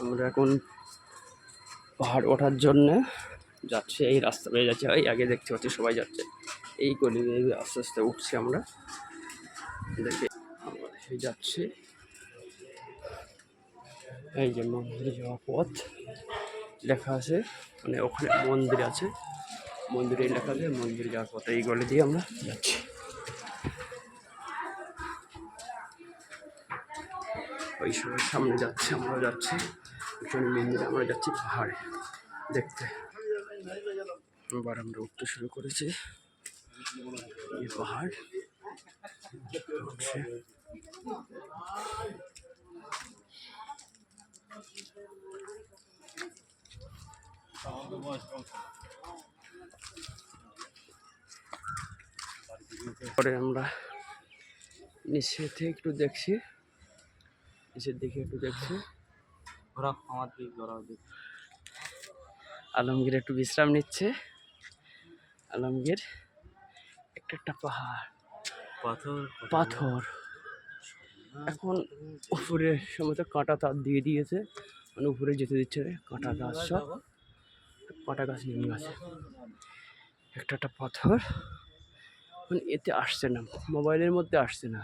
আমরা এখন পাহাড় ওঠার জন্য যাচ্ছে, এই রাস্তা বেয়ে যাচ্ছে। এই আগে দেখতে পাচ্ছি সবাই যাচ্ছে। এই বেয়ে আস্তে আস্তে উঠছি আমরা। দেখে সেই যাচ্ছে। এই যে মন্দিরে যাওয়ার পথ লেখা আছে মানে ওখানে মন্দির আছে। মন্দিরে লেখা আছে, মন্দিরে যাওয়ার পথে এই গলি দিয়ে আমরা যাচ্ছি। ওই সময় সামনে যাচ্ছে আমরা যাচ্ছি। পিছনে মন্দিরে আমরা যাচ্ছি পাহাড়ে, দেখতে এবার আমরা উঠতে শুরু করেছি এই পাহাড়। পরে আমরা নিচে থেকে একটু দেখছি, নিচের দিকে একটু দেখছি ওরা আমার দিক ওরা দিক। আলমগীর একটু বিশ্রাম নিচ্ছে। আলমগীর একটা একটা পাহাড়। পাথর পাথর। এখন উপরে সময় কাঁটা তার দিয়ে দিয়েছে। মানে উপরে যেতে দিচ্ছে কাঁটা গাছ সব। কাঁটা গাছ নেমে গেছে। একটা একটা পাথর। মানে এতে আসছে না মোবাইলের মধ্যে আসছে না।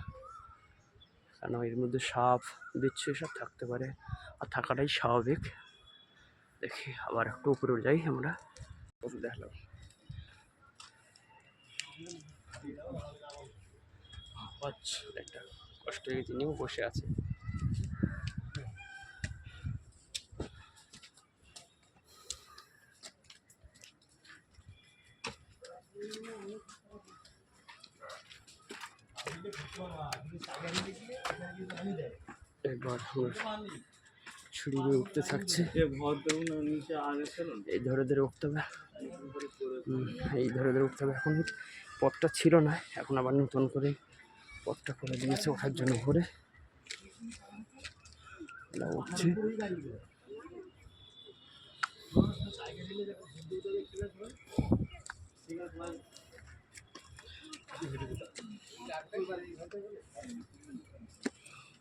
কারণ এর মধ্যে সাপ, বিচ্ছু সব থাকতে পারে। আর থাকাটাই স্বাভাবিক। দেখি আবার একটু উপরে যাই আমরা। দেখলাম। আচ্ছা একটা কষ্ট তিনিও বসে আছে। আমরা ছুরি দিয়ে উঠতে থাকছে। এই ধরে ধরে উঠতে হবে। এই ধরে ধরে উঠতে হবে। এখন পথটা ছিল না এখন আবার নতুন করে পথটা করে দিয়েছে ওঠার জন্য ঘুরে উঠছে।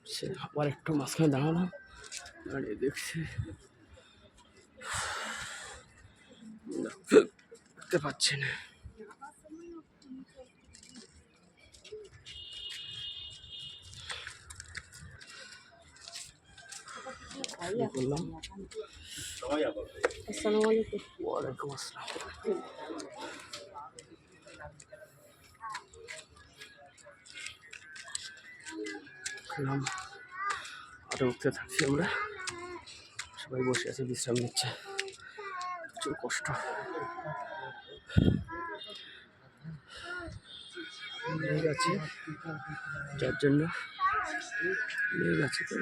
সে আবার একটু মাঝখানে দাঁড়ালাম দাঁড়িয়ে দেখছি। দেখতে পাচ্ছি না। করলাম। আসসালামু আলাইকুম। ওয়ালাইকুম আসসালাম। করলাম আরও উঠতে থাকছি আমরা। সবাই বসে আছে, বিশ্রাম নিচ্ছে। প্রচুর কষ্ট। মেঘ গেছে যার জন্য মেঘ গেছে তো।